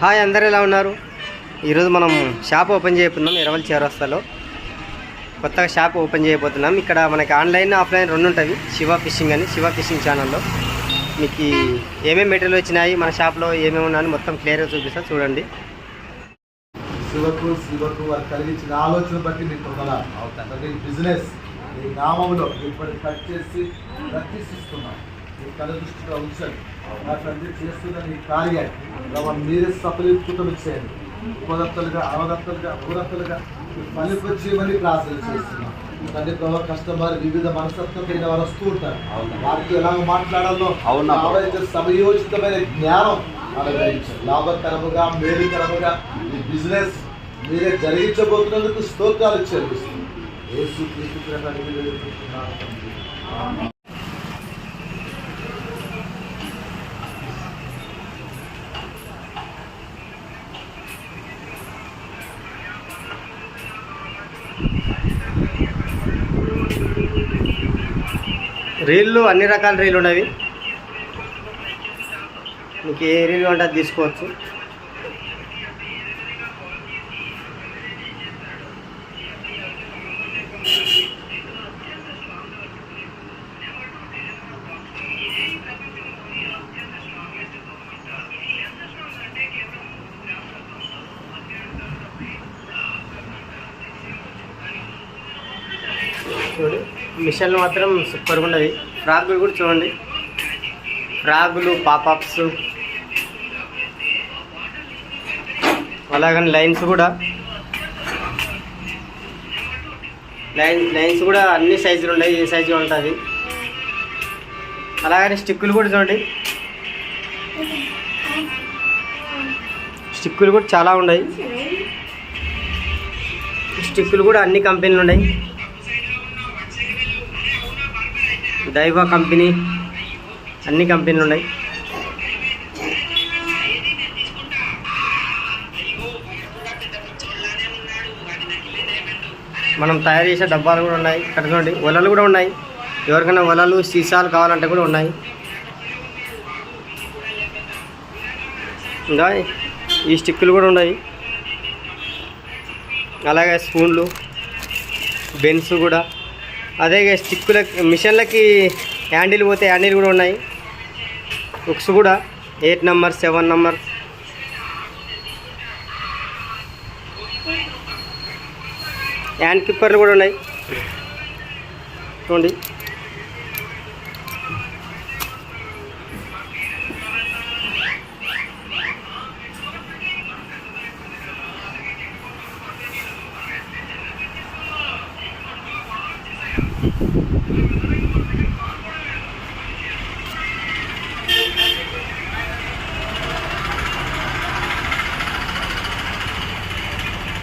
Hi అందరు ఎలా ఉన్నారు? ఈరోజు మనం షాప్ ఓపెన్ చేయబోతున్నాం ఇరవై చేరస్తాలో. కొత్తగా షాప్ ఓపెన్ చేయబోతున్నాం. ఇక్కడ మనకి ఆన్లైన్ ఆఫ్లైన్ రెండు ఉంటుంది శివ ఫిషింగ్ అని శివ ఫిషింగ్ ఛానల్లో. మీకు ఏమేమి మెటీరియల్ వచ్చినాయి మన షాప్లో ఏమేమి ఉన్నాయని మొత్తం క్లియర్గా చూపిస్తా చూడండి. శివకు శివకు వారు కలిగించిన ఆలోచన బట్టి మీకు అవుతాను. బిజినెస్ ఈ నామంలో ఇప్పటి కట్ చేసి ప్రతిష్ఠిస్తున్నాం. దృష్టిగా ఉంచండి. తండ్రి చేస్తున్న ఈ కార్యాన్ని మీరే సఫలీకృతం చేయండి. ఉపదత్తలుగా అవదత్తలుగా ఊరత్తలుగా ఫలిపచ్చేయమని ప్రార్థన చేస్తున్నాం. తండ్రి ప్రభావ కస్టమర్ వివిధ మనస్తత్వం కలిగిన వారు వస్తూ ఉంటారు. వారికి ఎలా మాట్లాడాలో సమయోచితమైన జ్ఞానం అనుగ్రహించండి లాభకరముగా మేలుకరముగా ఈ బిజినెస్ మీరే జరిగించబోతున్నందుకు స్తోత్రాలు చెల్లిస్తుంది యేసు క్రీస్తు రీళ్ళు అన్ని రకాల రీళ్ళు ఉన్నవి. మీకు ఏ రీల్ ఉంటే తీసుకోవచ్చు. చూడండి మిషన్లు మాత్రం సూపర్గా ఉన్నది ఫ్రాగులు కూడా చూడండి. ఫ్రాగులు పాపప్స్. అలాగని లైన్స్ కూడా. లైన్ లైన్స్ కూడా అన్ని సైజులు ఉన్నాయి. ఏ సైజు ఉంటుంది. అలాగని స్టిక్కులు కూడా చూడండి. స్టిక్కులు కూడా చాలా ఉన్నాయి. స్టిక్కులు కూడా అన్ని కంపెనీలు ఉన్నాయి. దైవ కంపెనీ అన్ని కంపెనీలు ఉన్నాయి. మనం తయారు చేసే డబ్బాలు కూడా ఉన్నాయి. ఇక్కడ చూడండి వలలు కూడా ఉన్నాయి. ఎవరికైనా వలలు సీసాలు కావాలంటే కూడా ఉన్నాయి. ఇంకా ఈ స్టిక్కులు కూడా ఉన్నాయి. అలాగే స్పూన్లు బెన్స్ కూడా. అదే స్టిక్కుల మిషన్లకి హ్యాండిల్ పోతే హ్యాండిల్ కూడా ఉన్నాయి. బుక్స్ కూడా. Eight number seven number hand కీపర్లు కూడా ఉన్నాయి. చూడండి. どこかで。